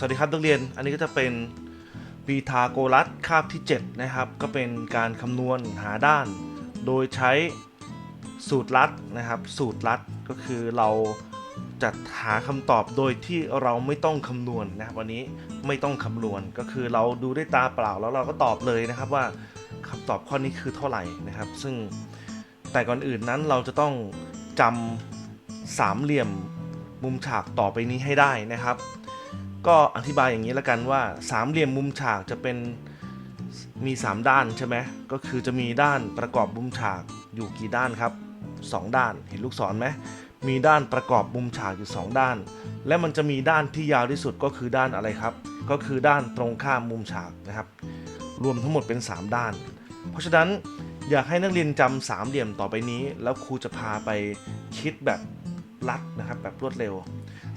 สวัสดีครับนักเรียน อันนี้ก็จะเป็นปีทาโกรัสคาบที่ 7 นะครับ ก็เป็นการคำนวณหาด้าน โดยใช้สูตรลัดนะครับ สูตรลัดก็คือเราจะหาคำตอบโดยที่เราไม่ต้องคำนวณนะครับวันนี้ไม่ต้องคำนวณก็คือเราดูด้วยตาเปล่าแล้วเราก็ตอบเลยนะครับว่าคำตอบข้อนี้คือเท่าไหร่นะครับ ซึ่งแต่ก่อนอื่นนั้นเราจะต้องจำสามเหลี่ยมมุมฉากต่อไปนี้ให้ได้นะครับ ก็อธิบายอย่างนี้ล้วกันว่าสามเหลี่ยมมุมฉากจะเป็นมี 3 ด้านใช่ไหมก็คือจะมีด้านประกอบมุมฉากอยู่กี่ด้านครับ 2 ด้านเห็นลูกศรไหมมีด้านประกอบมุมฉากอยู่ 2 ด้าน และมันจะมีด้านที่ยาวที่สุดก็คือด้านอะไรครับ ก็คือด้านตรงข้ามมุมฉากนะครับ รวมทั้งหมดเป็น 3 ด้าน เพราะฉะนั้นอยากให้นักเรียนจำสามเหลี่ยมต่อไปนี้ แล้วครูจะพาไปคิดแบบลัดนะครับแบบรวดเร็ว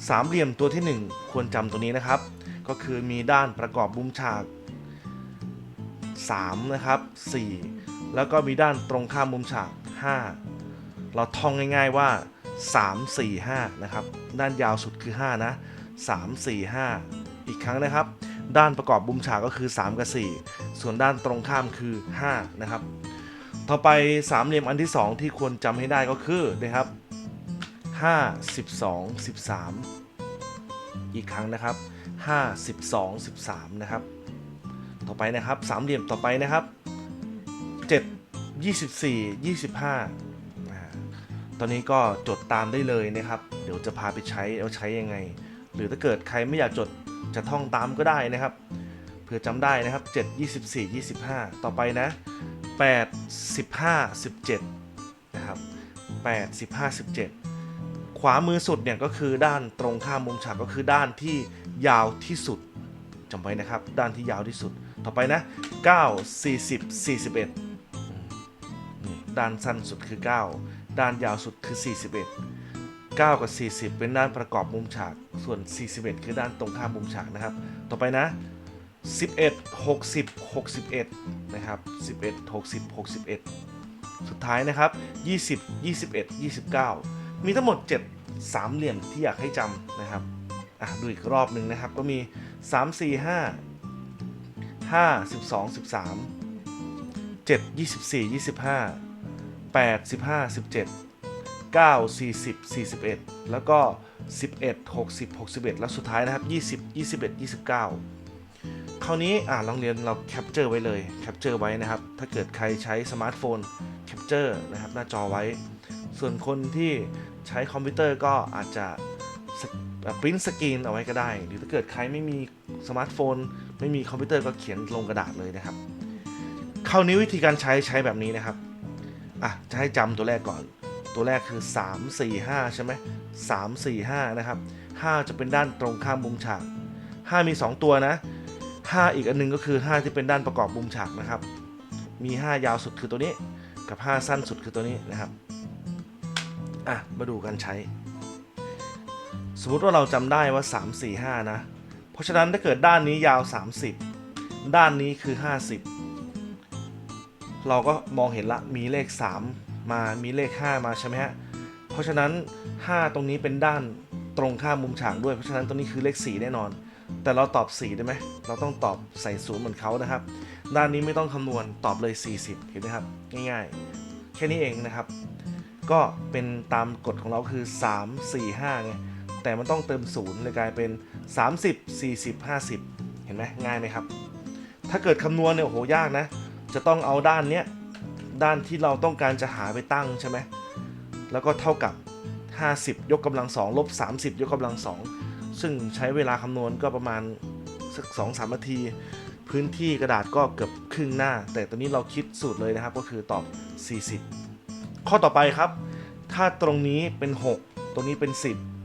สามเหลี่ยมตัวที่ 1 ควรจำตัวนี้นะครับ ก็คือมีด้านประกอบมุมฉาก3นะครับ4 แล้วก็มีด้านตรงข้ามมุมฉาก 5 เราท่องง่ายๆว่า 3 4 5นะครับด้านยาวสุดคือ 5 นะ 3 4 5 อีกครั้งนะครับ ด้านประกอบมุมฉากก็คือ 3 กับ 4 ส่วนด้านตรงข้ามคือ 5 นะครับ ต่อไปสามเหลี่ยมอันที่ 2 ที่ควรจำให้ได้ก็คือนะครับ 5 12 13 อีกครั้งนะครับ 5 12 13 นะครับ ต่อไปนะครับสามเหลี่ยมต่อไปนะครับ 7 24 25อ่าตอนนี้ก็จดตามได้เลยนะครับ เดี๋ยวจะพาไปใช้แล้วใช้ยังไง หรือถ้าเกิดใครไม่อยากจดจะท่องตามก็ได้นะครับเผื่อจำได้นะครับ 7 24 25 ต่อไปนะ 8 15 17 นะครับ8 15 17 ขวามือสุดเนี่ยก็คือด้านตรงข้ามมุมฉากก็คือด้านที่ยาวที่สุดจำไว้นะครับ ด้านที่ยาวที่สุด ต่อไปนะ 9 40 41นี่ด้านสั้นสุดคือ 9 ด้านยาวสุดคือ 41 9 กับ 40 เป็นด้านประกอบมุมฉาก ส่วน 41 คือด้านตรงข้ามมุมฉากนะครับ ต่อไปนะ 11 60 61 นะครับ 11 60 61 สุดท้ายนะครับ 20 21 29 มีทั้งหมด 7 สามเหลี่ยมที่อยากให้จำนะครับอะดูอีกรอบหนึ่งนะครับ ก็มี 3 4 5 5 12 13 7 24 25 8 15 17 9 40 41 แล้วก็ 11 60 61 แล้วสุดท้ายนะครับ 20 21 29 คราวนี้อ่าลองเรียนเราแคปเจอร์ไว้เลยแคปเจอร์ไว้นะครับ ถ้าเกิดใครใช้สมาร์ทโฟนแคปเจอร์นะครับหน้าจอไว้ ส่วนคนที่ ใช้คอมพิวเตอร์ก็อาจจะปริ้นสกรีนเอาไว้ก็ได้ หรือถ้าเกิดใครไม่มีสมาร์ทโฟน ไม่มีคอมพิวเตอร์ก็เขียนลงกระดาษเลยนะครับ คราวนี้วิธีการใช้ใช้แบบนี้นะครับ อะ จะให้จำตัวแรกก่อน ตัวแรกคือ 3 4 5 ใช่ไหม3 4 5นะครับ5จะเป็นด้านตรงข้ามมุมฉาก5มี 2 ตัวนะ5อีกอันหนึงก็คือ 5 ที่เป็นด้านประกอบมุมฉากนะครับ มี 5 ยาวสุดคือตัวนี้ กับ 5 สั้นสุดคือตัวนี้นะครับ อะ มาดูกันใช้ สมมุติว่าเราจำได้ว่า 3 4 5 นะ เพราะฉะนั้นถ้าเกิดด้านนี้ยาว 30 ด้านนี้คือ 50 เราก็มองเห็นละมีเลข 3 มามีเลข 5 มาใช่ไหมฮะ เพราะฉะนั้น 5 ตรงนี้เป็นด้านตรงข้ามมุมฉากด้วย เพราะฉะนั้นตรงนี้คือเลข 4 แน่นอน แต่เราตอบ 4 ได้ไหม เราต้องตอบใส่ศูนย์เหมือนเขานะครับ ด้านนี้ไม่ต้องคำนวณตอบเลย 40 เห็นไหมครับ ง่ายๆ แค่นี้เองนะครับ ก็เป็นตามกฎของเราคือ 3 4 5ไงแต่มันต้องเติมศูนย์เลยกลายเป็น 30 40 50 เห็นไหมง่ายไหมครับ ถ้าเกิดคำนวณเนี่ยโอ้โหยากนะ จะต้องเอาด้านเนี้ยด้านที่เราต้องการจะหาไปตั้งใช่ไหมแล้วก็เท่ากับ 50 ยกกำลัง2ลบ30 ยกกำลัง2ซึ่งใช้เวลาคำนวณก็ประมาณสัก2 3นาที พื้นที่กระดาษก็เกือบครึ่งหน้า แต่ตอนนี้เราคิดสูตรเลยนะครับก็คือตอบ 40 ข้อต่อไปครับ ถ้าตรงนี้เป็น 6 ตรงนี้เป็น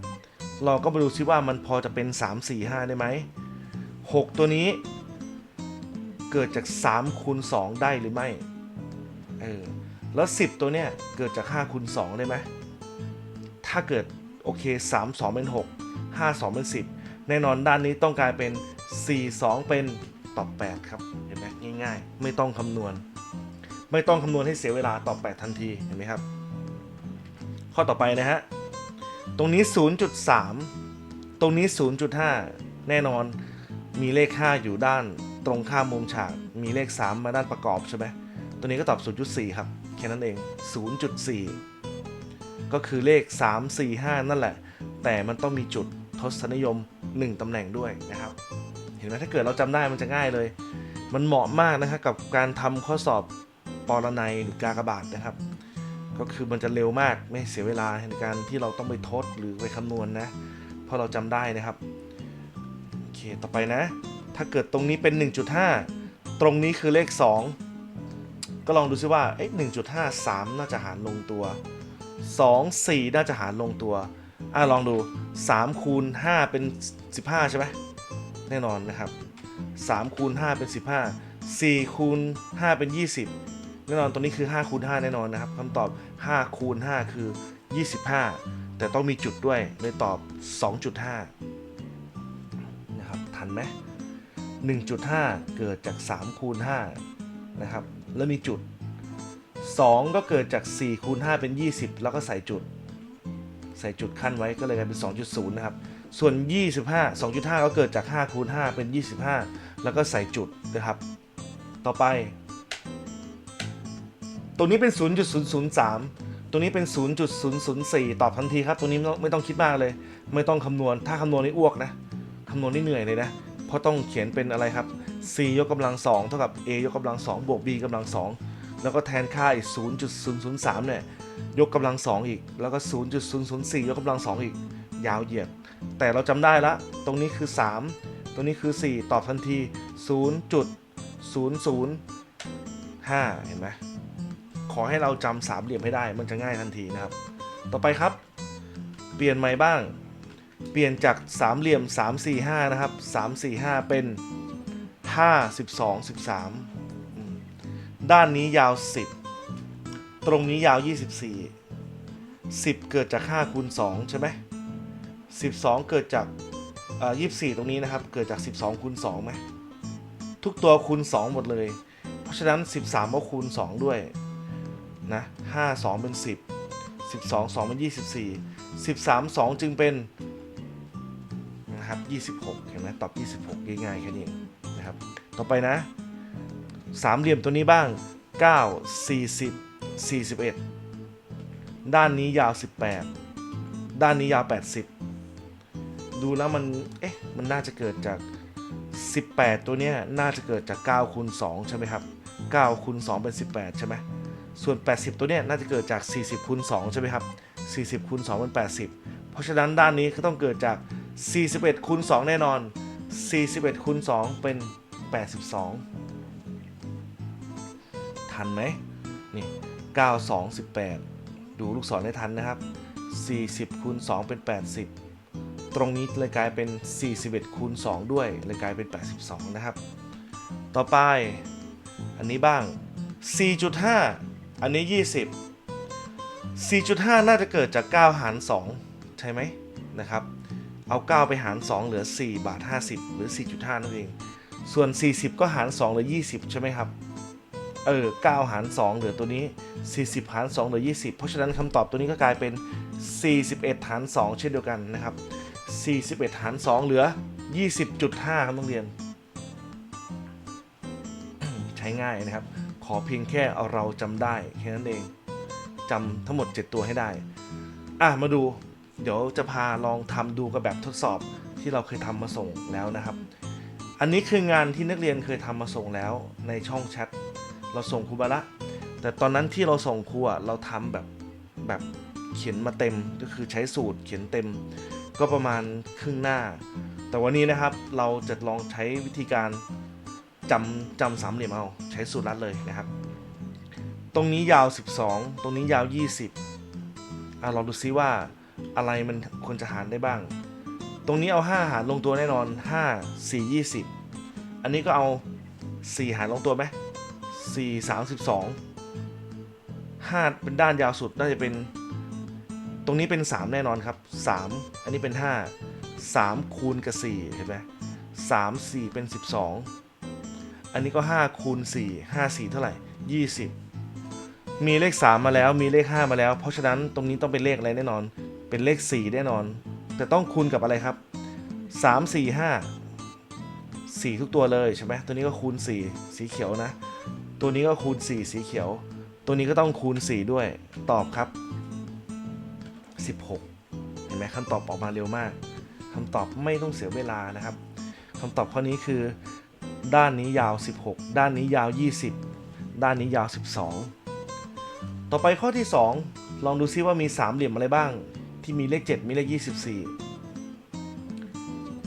10 เราก็มาดูซิว่ามันพอจะเป็น 3 4 5 ได้ไหม 6 ตัวนี้เกิดจาก3คูณ2ได้หรือไม่เออแล้ว 10 ตัวเนี้ยเกิดจาก5คูณ2ได้ไหมถ้าเกิดโอเค 3 2 เป็น 6 5 2 เป็น 10 แน่นอนด้านนี้ต้องกลายเป็น 4 2 เป็นตอบ8ครับ เห็นไหมง่ายๆ ไม่ต้องคำนวณ ไม่ต้องคำนวณให้เสียเวลาตอบ8ทันทีเห็นไหมครับ ข้อต่อไปนะฮะ ตรงนี้ 0.3 ตรงนี้ 0.5 แน่นอนมีเลข 5 อยู่ด้านตรงข้ามมุมฉาก มีเลข 3 มาด้านประกอบใช่ไหมตัวนี้ก็ตอบ 0.4 ครับ แค่นั้นเอง 0.4 ก็คือเลข 3 4 5 นั่นแหละ แต่มันต้องมีจุดทศนิยม 1ตำแหน่งด้วยนะครับ เห็นไหมถ้าเกิดเราจำได้มันจะง่ายเลย มันเหมาะมากนะครับกับการทำข้อสอบ ปรนัยหรือกากบาทนะครับ ก็คือมันจะเร็วมากไม่เสียเวลาในการที่เราต้องไปทดหรือไปคำนวณนะเพราะเราจำได้นะครับโอเคต่อไปนะ ถ้าเกิดตรงนี้เป็น 1.5 ตรงนี้คือเลข 2 ก็ลองดูซิว่าเอ๊ะ1.5 3 น่าจะหารลงตัว 2 4 น่าจะหารลงตัวอะลองดู 3 คูณ 5 เป็น 15 ใช่ไหมแน่นอนนะครับ3คูณ5เป็น 15 4คูณ5เป็น 20 แน่นอนตรงนี้คือ5คูณ5แน่นอนนะครับคำตอบ5คูณ5คือ 25 แต่ต้องมีจุดด้วยเลยตอบ 2.5 นะครับ ทันไหม1.5 เกิดจาก3คูณ5นะครับ แล้วมีจุด 2 ก็เกิดจาก4คูณ5เป็น 20 แล้วก็ใส่จุด ใส่จุดขั้นไว้ก็เลยกลายเป็น 2.0 นะครับ ส่วน 25 2.5 ก็เกิดจาก5คูณ5เป็น 25 แล้วก็ใส่จุดนะครับ ต่อไป ตรงนี้เป็น 0.003 ตรงนี้เป็น 0.004 ตอบทันทีครับ ตรงนี้ไม่ต้องไม่ต้องคิดมากเลย ไม่ต้องคำนวณ ถ้าคำนวณนี่อ้วกนะ คำนวณนี่เหนื่อยเลยนะ เพราะต้องเขียนเป็นอะไรครับ c ยกกำลัง2เท่ากับ a ยกกำลัง2บวก b กำลัง2แล้วก็แทนค่าอีก 0.003 เนี่ย ยกกำลัง2อีก แล้วก็ 0.004 ยกกำลัง2อีก ยาวเหยียด แต่เราจำได้ละ ตรงนี้คือ 3 ตรงนี้คือ 4 ตอบทันที 0.005 เห็นไหม อให้เราจำสามเหลี่ยมให้ได้ มันจะง่ายทันทีนะครับ ต่อไปครับ เปลี่ยนใหม่บ้าง เปลี่ยนจากสามเหลี่ยม 3 4 5 นะครับ 3 4 5 เป็น 5 12 13อืมด้านนี้ยาว 10 ตรงนี้ยาว 24 10 เกิดจาก5คูณ2ใช่ไหม12 เกิดจากเอ่อ24ตรงนี้นะครับ เกิดจาก 12คูณ2ไหมทุกตัวคูณ 2 หมดเลย เพราะฉะนั้น 13ก็คูณ 2 ด้วย นะ5 2เป็น10 12 2เป็น24 13 2จึงเป็นนะครับ26เห็นไหมตอบ26ง่ายๆแค่นี้นะครับ ต่อไปนะสามเหลี่ยมตัวนี้บ้าง9 40 41ด้านนี้ยาว18ด้านนี้ยาว80ดูแล้วมัน เอ๊ะ มันน่าจะเกิดจาก 18 ตัวเนี้ยน่าจะเกิดจาก9คูณ2ใช่ไหมครับ9คูณ2เป็น 18 ใช่ไหม ส่วน 80 ตัวเนี้ยน่าจะเกิดจาก 40คูณ2ใช่ไหมครับ 40คูณ2เป็น80 เพราะฉะนั้นด้านนี้ก็ต้องเกิดจาก 41คูณ2แน่นอน 41คูณ2เป็น 82 ทันไหมนี่ 9 2 18 ดูลูกศรให้ทันนะครับ 40คูณ2เป็น 80 ตรงนี้เลยกลายเป็น 41คูณ2ด้วยเลยกลายเป็น 82 นะครับ ต่อไปอันนี้บ้าง 4.5 อันนี้ 20 4.5 น่าจะเกิดจาก 9 หาร 2 ใช่ไหมนะครับ เอา 9 ไปหาร 2 เหลือ 4 บาท 50 หรือ 4.5 นั่นเอง ส่วน 40 ก็หาร 2 เหลือ 20 ใช่ไหมครับ เออ 9 หาร 2 เหลือตัวนี้ 40 หาร 2 เหลือ 20 เพราะฉะนั้นคำตอบตัวนี้ก็กลายเป็น 41 หาร 2 เช่นเดียวกันนะครับ 41 หาร 2 เหลือ 20.5 ครับนักเรียน ใช้ง่ายนะครับ ขอเพียงแค่เอาเราจำได้แค่นั้นเองจำทั้งหมด 7 ตัวให้ได้ อะมาดู เดี๋ยวจะพาลองทำดูกับแบบทดสอบที่เราเคยทำมาส่งแล้วนะครับ อันนี้คืองานที่นักเรียนเคยทำมาส่งแล้วในช่องแชทเราส่งครูบาละ แต่ตอนนั้นที่เราส่งครูอะเราทำแบบแบบเขียนมาเต็มก็คือใช้สูตรเขียนเต็ม ก็ประมาณครึ่งหน้า แต่วันนี้นะครับเราจะลองใช้วิธีการ จำจำสามเหลี่ยมเอาใช้สูตรลัดเลยนะครับ ตรงนี้ยาว 12 ตรงนี้ยาว 20อะลองดูซิว่าอะไรมันควรจะหารได้บ้าง ตรงนี้เอา 5 หารลงตัวแน่นอน 5 4 20 อันนี้ก็เอา 4 หารลงตัวไหม4 32 5 เป็นด้านยาวสุดน่าจะเป็น ตรงนี้เป็น 3 แน่นอนครับ 3 อันนี้เป็น 5 3 คูณกับ 4 เห็นไหม3 4 เป็น 12 อันนี้ก็5คูณ4 5 4 เท่าไหร่ 20 มีเลข 3 มาแล้วมีเลข 5 มาแล้ว เพราะฉะนั้นตรงนี้ต้องเป็นเลขอะไรแน่นอน เป็นเลข 4 แน่นอน แต่ต้องคูณกับอะไรครับสามสี่ห้าสี่ทุกตัวเลยใช่ไหมตัวนี้ก็คูณสี่สีเขียวนะ ตัวนี้ก็คูณสี่สีเขียว ตัวนี้ก็ต้องคูณสี่ด้วย ตอบครับสิบหกเห็นไหมคำตอบออกมาเร็วมากคำตอบไม่ต้องเสียเวลานะครับคำตอบข้อนี้คือ ด้านนี้ยาว 16 ด้านนี้ยาว 20 ด้านนี้ยาว 12 ต่อไปข้อที่ 2 ลองดูซิว่ามีสามเหลี่ยมอะไรบ้าง ที่มีเลข 7 มีเลข 24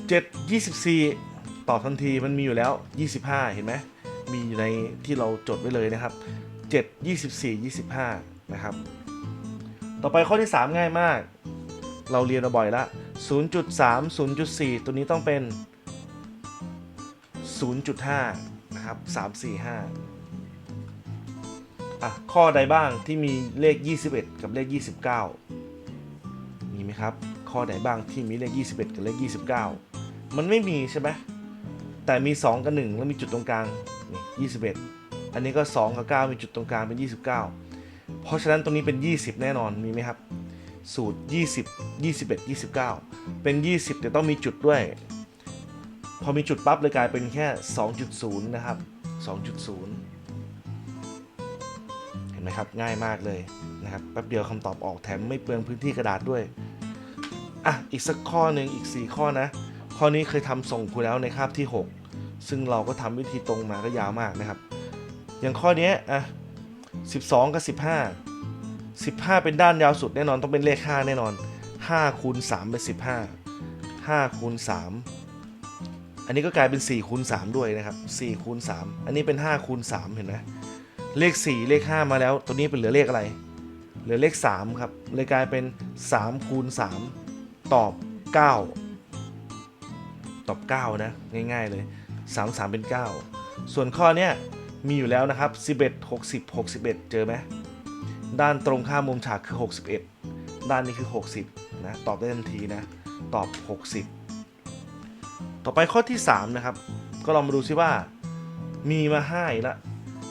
7 24 ตอบทันทีมันมีอยู่แล้ว 25 เห็นไหมมีอยู่ในที่เราจดไว้เลยนะครับ 7 24 25 นะครับ ต่อไปข้อที่ 3 ง่ายมาก เราเรียนมาบ่อยละ0.3 0.4 ตัวนี้ต้องเป็น 0.5 นะครับ 3 4 5 อะ ข้อใดบ้างที่มีเลข 21 กับเลข 29 มีไหมครับ ข้อไหนบ้างที่มีเลข 21 กับเลข 29 มันไม่มีใช่ไหมแต่มี 2 กับ 1 แล้วมีจุดตรงกลางนี่21 อันนี้ก็ 2 กับ 9 มีจุดตรงกลางเป็น 29 เพราะฉะนั้นตรงนี้เป็น 20 แน่นอนมีไหมครับ สูตร 20 21 29 เป็น 20 แต่ต้องมีจุดด้วย พอมีจุดปั๊บเลยกลายเป็นแค่ 2.0 นะครับ 2.0 เห็นไหมครับง่ายมากเลยนะครับแป๊บเดียวคำตอบออกแถมไม่เปลืองพื้นที่กระดาษด้วยอะอีกสักข้อหนึ่งอีก 4 ข้อนะ ข้อนี้เคยทำส่งครูแล้วในคาบที่ 6 ซึ่งเราก็ทำวิธีตรงมาก็ยาวมากนะครับ อย่างข้อนี้อะ12 กับ 15 15 เป็นด้านยาวสุดแน่นอนต้องเป็นเลข 5 แน่นอน5คูณ3เป็น15 5คูณ3 อันนี้ก็กลายเป็น4คูณ3ด้วยนะครับ4คูณ3อันนี้เป็น5คูณ3เห็นไหมเลข 4 เลข 5 มาแล้ว ตัวนี้เป็นเหลือเลขอะไร เหลือเลข 3 ครับ เลยกลายเป็น3คูณ3ตอบ 9 ตอบ 9 นะ ง่ายๆเลย 3 3 เป็น 9 ส่วนข้อเนี้ยมีอยู่แล้วนะครับ 11 60 61 เจอไหมด้านตรงข้ามมุมฉากคือ 61 ด้านนี้คือ 60 นะ ตอบได้ทันทีนะ ตอบ 60 ต่อไปข้อที่ 3 นะครับ ก็ลองมาดูซิว่า มีมา5อีกละ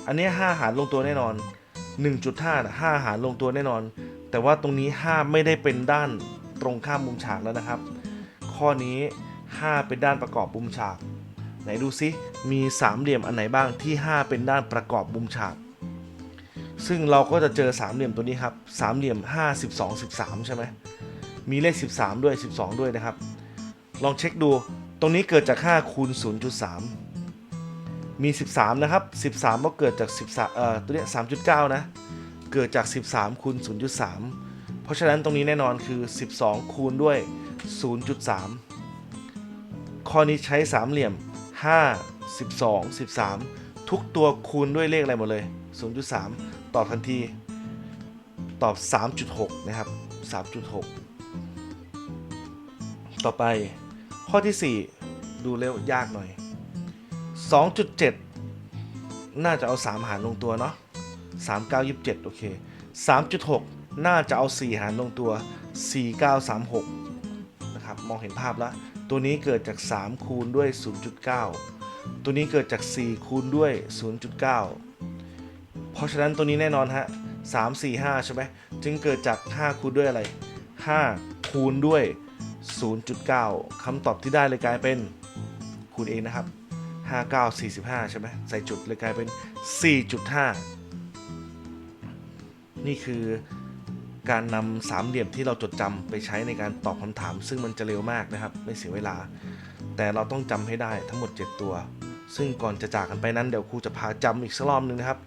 อันนี้5หารลงตัวแน่นอน 1.5นะ5หารลงตัวแน่นอน แต่ว่าตรงนี้ 5 ไม่ได้เป็นด้านตรงข้ามมุมฉากแล้วนะครับ ข้อนี้ 5 เป็นด้านประกอบมุมฉาก ไหนดูซิมีสามเหลี่ยมอันไหนบ้างที่ 5 เป็นด้านประกอบมุมฉาก ซึ่งเราก็จะเจอสามเหลี่ยมตัวนี้ครับสามเหลี่ยม 5 12 13 ใช่ไหมมีเลข 13 ด้วย 12 ด้วยนะครับ ลองเช็คดู ตรงนี้เกิดจาก5คูณ 0.3 มี 13 นะครับ 13 ก็เกิดจาก 13 เอ่อ ตัวเนี้ย3.9 นะ เกิดจาก 13 คูณ 0.3 เพราะฉะนั้นตรงนี้แน่นอนคือ 12 คูณด้วย 0.3 ข้อนี้ใช้สามเหลี่ยม 5 12 13 ทุกตัวคูณด้วยเลขอะไรหมดเลย 0.3 ตอบทันที ตอบ 3.6 นะครับ 3.6 ต่อไป ข้อที่ 4 ดูเร็วยากหน่อย 2.7 น่าจะเอา 3 หารลงตัวเนาะ3 9 27 โอเค 3.6 น่าจะเอา 4 หารลงตัว 4 9 36 นะครับ มองเห็นภาพแล้ว ตัวนี้เกิดจาก 3 คูณด้วย 0.9 ตัวนี้เกิดจาก 4 คูณด้วย 0.9 เพราะฉะนั้นตัวนี้แน่นอนฮะ 3 4 5 ใช่ไหม จึงเกิดจาก 5 คูณด้วยอะไร 5 คูณด้วย0.9 0.9คำตอบที่ได้เลยกลายเป็นคูณเองนะครับ 59 45 ใช่ไหมใส่จุดเลยกลายเป็น 4.5 นี่คือการนำสามเหลี่ยมที่เราจดจำไปใช้ในการตอบคำถาม ซึ่งมันจะเร็วมากนะครับ ไม่เสียเวลา แต่เราต้องจำให้ได้ทั้งหมด 7 ตัว ซึ่งก่อนจะจากกันไปนั้นเดี๋ยวครูจะพาจำอีกสักรอบหนึงนะครับ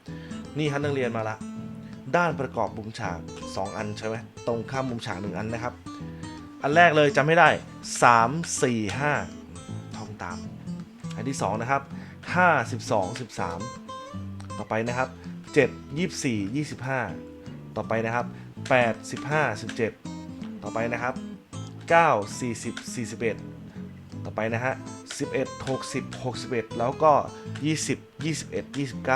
นี่ครับนักเรียนมาละ ด้านประกอบมุมฉาก 2 อันใช่ไหมตรงข้ามมุมฉาก 1 อันนะครับ อันแรกเลยจำให้ได้ 3 4 5 ท่องตาม อันที่ 2 นะครับ 5 12 13 ต่อไปนะครับ 7 24 25 ต่อไปนะครับ 8 15 17 ต่อไปนะครับ 9 40 41 ต่อไปนะฮะ 11 60 61 แล้วก็ 20 21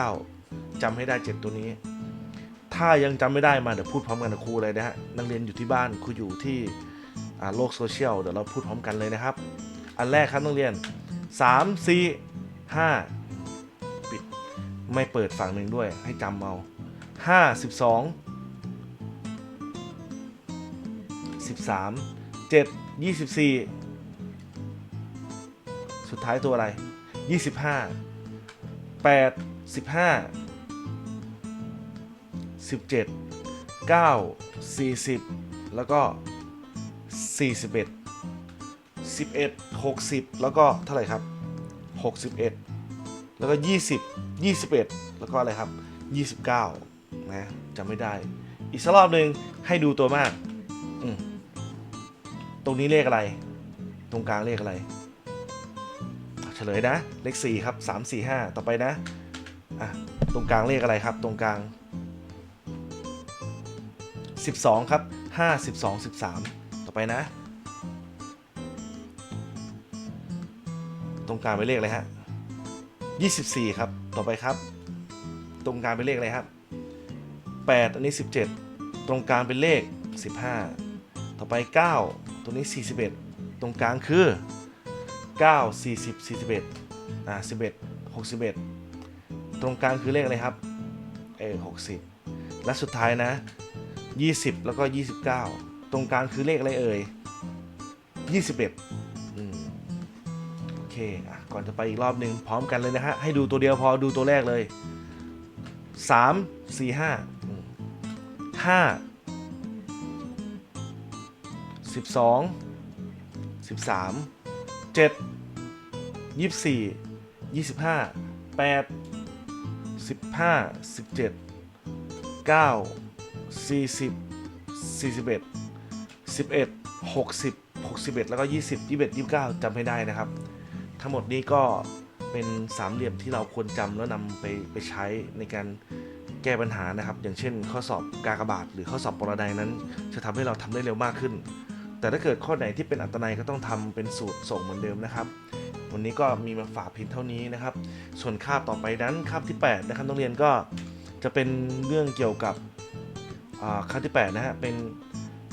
29 จำให้ได้ 7 ตัวนี้ ถ้ายังจำไม่ได้มาเดี๋ยวพูดพร้อมกันกับครูเลยนะฮะ นักเรียนอยู่ที่บ้านครูอยู่ที่ โลกโซเชียลเดี๋ยวเราพูดพร้อมกันเลยนะครับ อันแรกครับนักเรียน 3 4 5 ปิดไม่เปิดฝั่งหนึ่งด้วยให้จำเอา5 12 13 7 24ท้ายตัวอะไรยี่สิบห้าแปดสิบห้าสิบเจ็ดเก้าสี่สิบแล้วก็ สี่สิบเอ็ดสิบเอ็ดหกสิบแล้วก็เท่าไหร่ครับหกสิบเอ็ดแล้วก็ยี่สิบยี่สิบเอ็ดแล้วก็อะไรครับยี่สิบเก้านะจำไม่ได้ อีกสักรอบหนึ่งให้ดูตัวมากมตรงนี้เลขอะไร ตรงกลางเลขอะไร เฉลยนะ เลข 4 ครับ 3 4 5 ต่อไปนะอะตรงกลางเลขอะไรครับ ตรงกลาง 12 ครับ 5 12 13ต่อ ไปนะ ตรงกลางเป็นเลขอะไรฮะ24ครับ ต่อไปครับ ตรงกลางเป็นเลขอะไรครับ8อันนี้17ตรงกลางเป็นเลข15ต่อไป9ตรงนี้41ตรงกลางคือ9 40 41อ่า11 61ตรงกลางคือเลขอะไรครับเออ60และสุดท้ายนะ 20 แล้วก็ 29 ตรงกลางคือเลขอะไรเอ่ย21อืมโอเคอะก่อนจะไปอีกรอบหนึ่งพร้อมกันเลยนะฮะ ให้ดูตัวเดียวพอดูตัวแรกเลย 3 4 5อืม5 12 13เจ็ดยี่สี่ยี่สิบห้าแปดสิบเอ็ดหกสิบหกสิบเอ็ดแล้วก็ยี่สิบยี่สิบเอ็ดยี่สิบเก้าจำให้ได้นะครับ ทั้งหมดนี้ก็เป็นสามเหลี่ยมที่เราควรจำแล้วนำไปไปใช้ในการแก้ปัญหานะครับ อย่างเช่น ข้อสอบกากบาท หรือข้อสอบปรนัยนั้น จะทำให้เราทำได้เร็วมากขึ้น แต่ถ้าเกิดข้อไหนที่เป็นอัตนัยก็ต้องทำเป็นสูตรส่งเหมือนเดิมนะครับวันนี้ก็มีมาฝากเพียงเท่านี้นะครับ ส่วนคาบต่อไปนั้นคาบที่ 8 นะครับนักเรียนก็จะเป็นเรื่องเกี่ยวกับคาบที่8นะฮะเป็น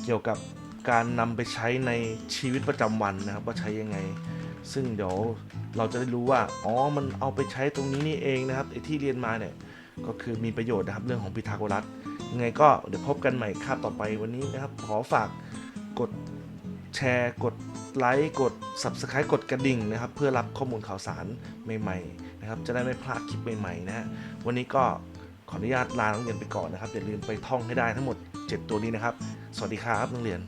เกี่ยวกับ การนำไปใช้ในชีวิตประจำวันนะครับว่าใช้ยังไง ซึ่งเดี๋ยวเราจะได้รู้ว่าอ๋อมันเอาไปใช้ตรงนี้นี่เองนะครับไอ้ที่เรียนมาเนี่ยก็คือมีประโยชน์นะครับเรื่องของพีทาโกรัสยังไงก็เดี๋ยวพบกันใหม่คาบต่อไปวันนี้นะครับ ขอฝากกดแชร์กดไลค์กด Subscribe กดกระดิ่งนะครับ เพื่อรับข้อมูลข่าวสารใหม่ ๆ นะครับ จะได้ไม่พลาดคลิปใหม่ ๆ นะฮะวันนี้ก็ ขออนุญาตลานักเรียนไปก่อนนะครับอย่าลืมไปท่องให้ได้ทั้งหมด 7 ตัวนี้นะครับ สวัสดีครับนักเรียน